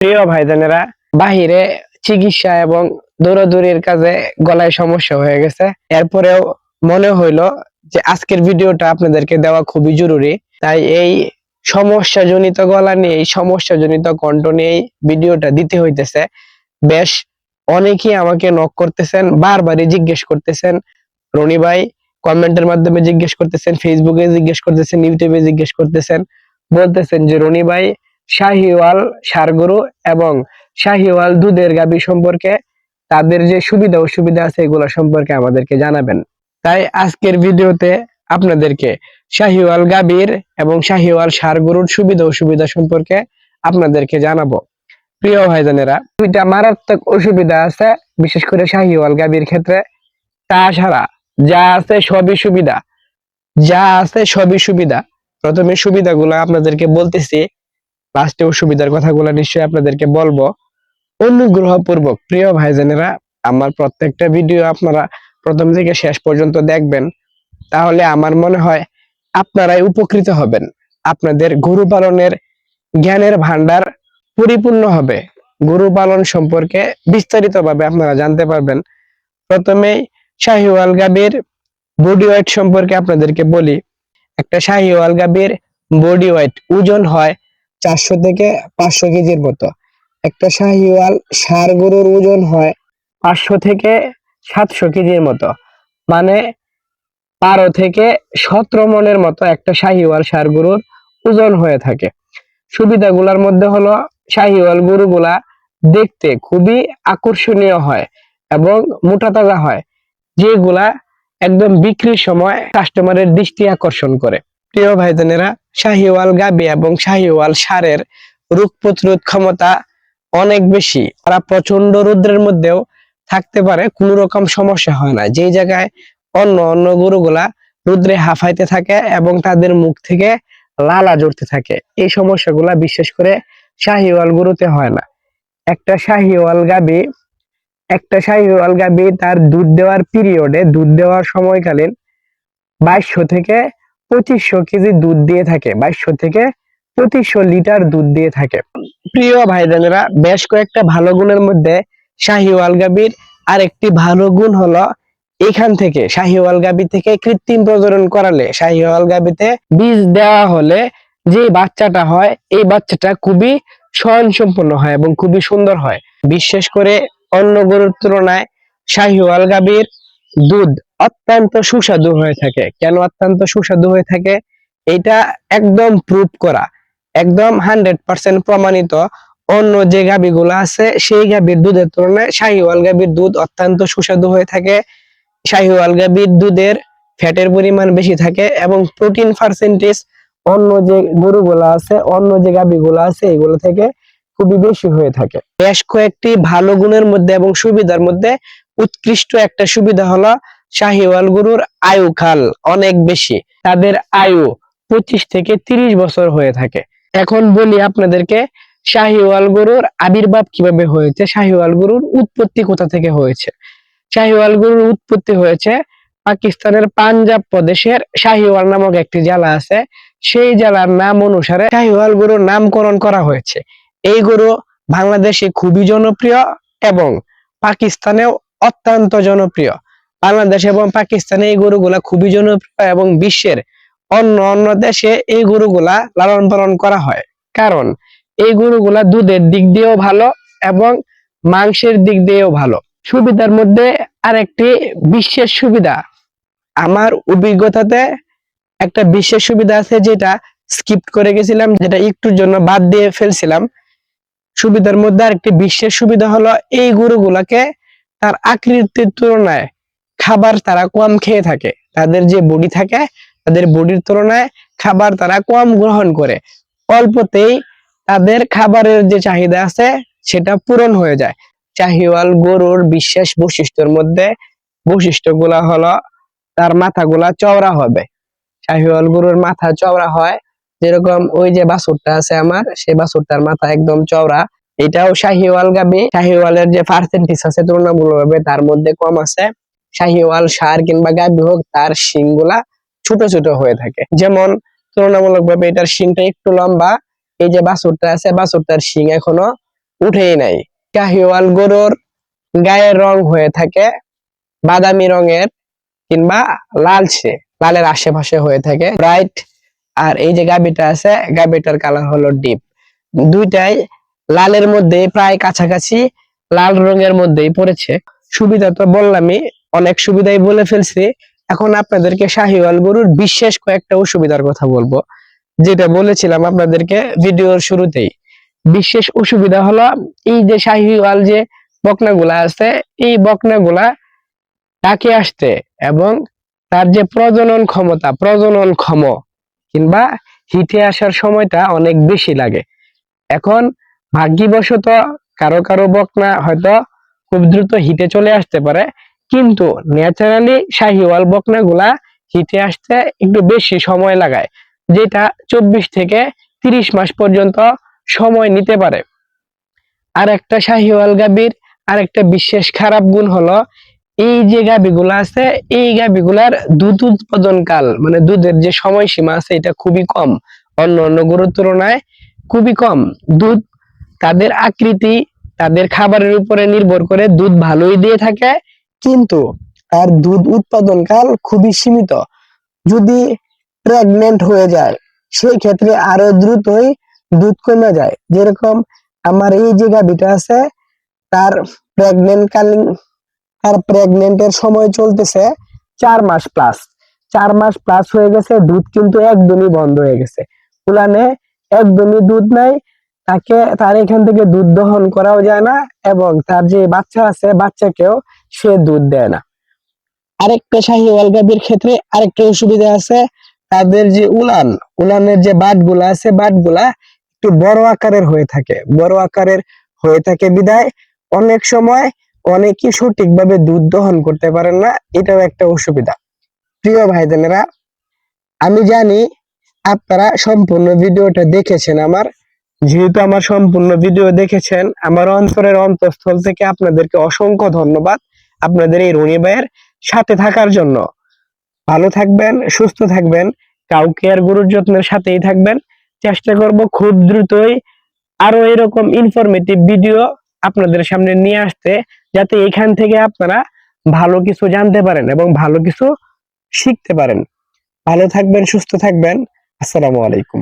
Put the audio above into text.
প্রিয় ভাই ভাইজানেরা, বাহিরে চিকিৎসা এবং দৌড়াদৌড়ির কাজে গলায় সমস্যা হয়ে গেছে। এরপরেও মনে হইল যে আজকের ভিডিওটা আপনাদেরকে দেওয়া খুবই জরুরি। তাই এই সমস্যা জনিত গলা নিয়ে, এই সমস্যা জনিত কণ্ঠ নিয়ে ভিডিওটা দিতে হইতেছে। বেশ, অনেকেই আমাকে নক করতেছেন, বারবারই জিজ্ঞেস করতেছেন, রনি ভাই কমেন্টের মাধ্যমে জিজ্ঞেস করতেছেন ফেসবুকে জিজ্ঞেস করতেছেন ইউটিউবে জিজ্ঞেস করতেছেন। বলতেছেন যে, রনি ভাই শাহিওয়াল, সারগরু এবং শাহিওয়াল দুধের গাবি সম্পর্কে তাদের যে সুবিধা অসুবিধা আছে এগুলো সম্পর্কে আমাদেরকে জানাবেন। তাই আজকের ভিডিওতে আপনাদেরকে শাহিওয়াল গাবির এবং শাহিওয়াল সারগরুর সুবিধা অসুবিধা সম্পর্কে আপনাদেরকে জানাব। প্রিয় ভাইজানেরা, দুইটা মারাত্মক অসুবিধা আছে, বিশেষ করে শাহিওয়াল গাবির ক্ষেত্রে। তাছাড়া যা আছে সবই সুবিধা। যা আছে সবই সুবিধা। প্রথমে সুবিধাগুলো আপনাদেরকে বলতেছি লাস্টে অসুবিধার কথাগুলো নিশ্চয়ই আপনাদেরকে বলব। অনুগ্রহপূর্বক প্রিয় ভাইজানেরা, আমার প্রত্যেকটা ভিডিও আপনারা প্রথম থেকে শেষ পর্যন্ত দেখবেন। তাহলে আমার মনে হয় আপনারাই উপকৃত হবেন। আপনাদের গরু পালনের জ্ঞানের ভান্ডার পরিপূর্ণ হবে। গরু পালন সম্পর্কে বিস্তারিতভাবে আপনারা জানতে পারবেন। প্রথমেই শাহিওয়াল গাবির বডি ওয়েট সম্পর্কে আপনাদেরকে বলি। একটা শাহিওয়াল গাবির বডি ওয়েট ওজন হয় চারশো থেকে পাঁচশো কেজির মতো। একটা শাহিওয়াল ষাড় গরুর ওজন হয় পাঁচশো থেকে সাতশো কেজির মতো। মানে বারো থেকে সতেরো মনের মতো একটা শাহিওয়াল ষাড় গরুর ওজন হয়ে থাকে। সুবিধাগুলোর মধ্যে হলো, শাহিওয়াল গরুগুলা দেখতে খুবই আকর্ষণীয় হয় এবং মোটা তাজা হয়, যেগুলা একদম বিক্রির সময় কাস্টমারের দৃষ্টি আকর্ষণ করে। প্রিয় ভাইজানেরা শাহিওয়াল গাবি এবং শাহিওয়াল সারের রোগ প্রতিরোধ ক্ষমতা অনেক বেশি। তারা প্রচণ্ড রৌদ্রের মধ্যেও থাকতে পারে, কোনো রকম সমস্যা হয় না। যে জায়গায় অন্য অন্য গরুগুলা রুদ্রে হাফাইতে থাকে এবং তাদের মুখ থেকে লালা জড়তে থাকে, এই সমস্যাগুলা বিশেষ করে শাহিওয়াল গরুতে হয় না। একটা শাহিওয়াল গাবি, একটা শাহিওয়াল গাবি তার দুধ দেওয়ার পিরিয়ডে দুধ দেওয়ার সময়কালীন বাইশশো থেকে পঁচিশশো কেজি দুধ দিয়ে থাকে, বাইশশো থেকে পঁচিশশো লিটার দুধ দিয়ে থাকে। প্রিয় ভাইজানেরা বেশ কয়েকটা ভালো গুণের মধ্যে শাহিওয়াল গাবির আরেকটি ভালো গুণ হলো, এখান থেকে শাহিওয়াল গাবি থেকে কৃত্রিম প্রজনন করালে শাহিওয়াল গাবিতে বীজ দেওয়া হলে যে বাচ্চাটা হয়, এই বাচ্চাটা খুবই স্বয়ংসম্পন্ন হয় এবং খুবই সুন্দর হয়। বিশেষ করে অন্য গরুর তুলনায় শাহিওয়াল গাবির দুধ অত্যন্ত সুস্বাদু হয়ে থাকে। কেন অত্যন্ত সুস্বাদু হয়ে থাকে? এটা একদম প্রুভ করা। একদম হান্ড্রেড পার্সেন্ট প্রমাণিত। অন্য যে গাবিগুলো আছে, সেই গাবির দুধের তুলনায় শাহিওয়াল গাবির দুধ অত্যন্ত সুস্বাদু হয়ে থাকে। শাহিওয়াল গাবির দুধের ফ্যাটের পরিমাণ বেশি থাকে এবং প্রোটিন পার্সেন্টেজ অন্য যে গরুগুলো আছে, অন্য যে গাবিগুলো আছে, এগুলো থেকে খুবই বেশি হয়ে থাকে। বেশ কয়েকটি ভালো গুণের মধ্যে এবং সুবিধার মধ্যে উৎকৃষ্ট একটা সুবিধা হলো শাহিওয়াল গরুর আয়ুকাল অনেক বেশি। তাদের আয়ু পঁচিশ থেকে তিরিশ বছর হয়ে থাকে। এখন বলি আপনাদেরকে শাহিওয়াল গরুর আবির্ভাব কীভাবে হয়েছে, শাহিওয়াল গরুর উৎপত্তি কোথা থেকে হয়েছে? শাহিওয়াল গরুর উৎপত্তি হয়েছে পাকিস্তানের পাঞ্জাব প্রদেশের শাহিওয়াল নামক একটি জেলা আছে। সেই জেলার নাম অনুসারে শাহিওয়াল গরুর নামকরণ করা হয়েছে। এই গরু বাংলাদেশে খুবই জনপ্রিয় এবং পাকিস্তানেও অত্যন্ত জনপ্রিয়। বাংলাদেশ এবং পাকিস্তানে এই গরুগুলা খুবই জনপ্রিয় এবং বিশ্বের অন্য অন্য দেশে এই গরুগুলা লালন পালন করা হয়। কারণ এই গরুগুলা দুধের দিক দিয়েও ভালো এবং মাংসের দিক দিয়েও ভালো। সুবিধার মধ্যে আরেকটি বিশ্বের সুবিধা। আমার অভিজ্ঞতাতে একটা বিশেষ সুবিধা আছে যেটা স্কিপ করে গেছিলাম, যেটা একটুর জন্য বাদ দিয়ে ফেলছিলাম। সুবিধার মধ্যে আরেকটি বিশেষ সুবিধা হলো এই গরুগুলাকে তার আকৃতির তুলনায় খাবার তারা কম খেয়ে থাকে। তাদের যে বডি থাকে, তাদের বডির তুলনায় খাবার তারা কম গ্রহণ করে। অল্পতেই তাদের খাবারের যে চাহিদা আছে, সেটা পূরণ হয়ে যায়। চাহিওয়াল গরুর বিশেষ বৈশিষ্ট্যের মধ্যে বৈশিষ্ট্যগুলা হলো, তার মাথাগুলা চওড়া হবে। শাহিওয়াল গরুর মাথা চওড়া হয়, যেরকম ওই যে বাছুরটা আছে আমার, সেই বাছুরটার মাথা একদম চওড়া। এটাও শাহিওয়াল গাবি। শাহিওয়ালের যে পার্সেন্টেজ আছে, তুলনামূলকভাবে তার মধ্যে কম আছে। শাহিওয়াল সার কিংবা গাবি হোক, তার শিংগুলা ছোট ছোট হয়ে থাকে। যেমন তুলনামূলকভাবে এটার শিংটা একটু লম্বা, এই যে বাছুরটা আছে, বাছুরটার শিং এখনও উঠেই নাই। শাহিওয়াল গরুর গায়ের রং হয়ে থাকে বাদামি রঙের কিংবা লালচে, লালের আশেপাশে হয়ে থাকে ব্রাইট আর এই যে গাবিটা আছে, গাবিটার কালার হলো ডিপ দুইটাই লালের মধ্যে প্রায় কাছাকাছি, লাল রঙের মধ্যেই পড়েছে। সুবিধা তো বললামই অনেক সুবিধাই বলে ফেলছি। এখন আপনাদেরকে শাহিওয়াল গরুর বিশেষ কয়েকটা অসুবিধার কথা বলব। যেটা বলেছিলাম আপনাদেরকে ভিডিওর শুরুতেই। বিশেষ অসুবিধা হলো, এই যে শাহিওয়াল যে বকনাগুলা আছে, এই বকনাগুলা ডাকে আসতে এবং তার যে প্রজনন ক্ষমতা, প্রজনন ক্ষম কিংবা হিটে আসার সময়টা অনেক বেশি লাগে। এখন ভাগ্যবশত কারও কারও বকনা হয়তো খুব দ্রুত হিটে চলে আসতে পারে কিন্তু ন্যাচারালি শাহিওয়াল বকনাগুলা হিটে আসতে একটু বেশি সময় লাগায়, যেটা চব্বিশ থেকে তিরিশ মাস পর্যন্ত সময় নিতে পারে। আর একটা শাহিওয়াল গাবির আর একটা বিশেষ খারাপ গুণ হলো, এই যে গাবিগুলো আছে, এই গাবিগুলার দুধ উৎপাদন কাল মানে দুধের যে সময়সীমা আছে, এটা খুবই কম। অন্য অন্য গরুর তুলনায় খুবই কম। দুধ তাদের আকৃতি, তাদের খাবারের উপরে নির্ভর করে দুধ ভালোই দিয়ে থাকে কিন্তু তার দুধ উৎপাদন কাল খুবই সীমিত। যদি প্রেগনেন্ট হয়ে যায়, সেই ক্ষেত্রে আরও দ্রুতই দুধ কমে যায়। যেরকম আমার এই যে গাভীটা আছে, তার প্রেগনেন্ট কালীন তার প্রেগনেন্টের সময় চলতেছে চার মাস প্লাস চার মাস প্লাস হয়ে গেছে, দুধ কিন্তু একদমই বন্ধ হয়ে গেছে। উলানে একদমই দুধ নাই, তাকে, তার এখান থেকে দুধ দহন করাও যায় না, এবং তার যে বাচ্চা আছে, বাচ্চাকেও সে দুধ দেয় না। আরেকটা শাহিওয়াল গাভীর ক্ষেত্রে আরেকটা অসুবিধা আছে, তাদের যে উলান, উলানের যে বাটগুলা আছে বাটগুলা একটু বড় আকারের হয়ে থাকে। বড় আকারের হয়ে থাকে বিদায়। অনেক সময় অনেকেই সঠিকভাবে দুধ দহন করতে পারেন না, এটাও একটা অসুবিধা। প্রিয় ভাই বোনেরা আমি জানি আপনারা সম্পূর্ণ ভিডিওটা দেখেছেন আমার। যেহেতু আমার সম্পূর্ণ ভিডিও দেখেছেন, আমার অন্তরের অন্তঃস্থল থেকে আপনাদেরকে অসংখ্য ধন্যবাদ। আপনাদের এই রনি ভাইয়ের সাথে থাকার জন্য। ভালো থাকবেন, সুস্থ থাকবেন, কাউকে আর গরুর যত্নের সাথেই থাকবেন। চেষ্টা করব খুব দ্রুতই আরও এরকম ইনফরমেটিভ ভিডিও আপনাদের সামনে নিয়ে আসতে, যাতে এখান থেকে আপনারা ভালো কিছু জানতে পারেন এবং ভালো কিছু শিখতে পারেন। ভালো থাকবেন, সুস্থ থাকবেন। আসসালামু আলাইকুম।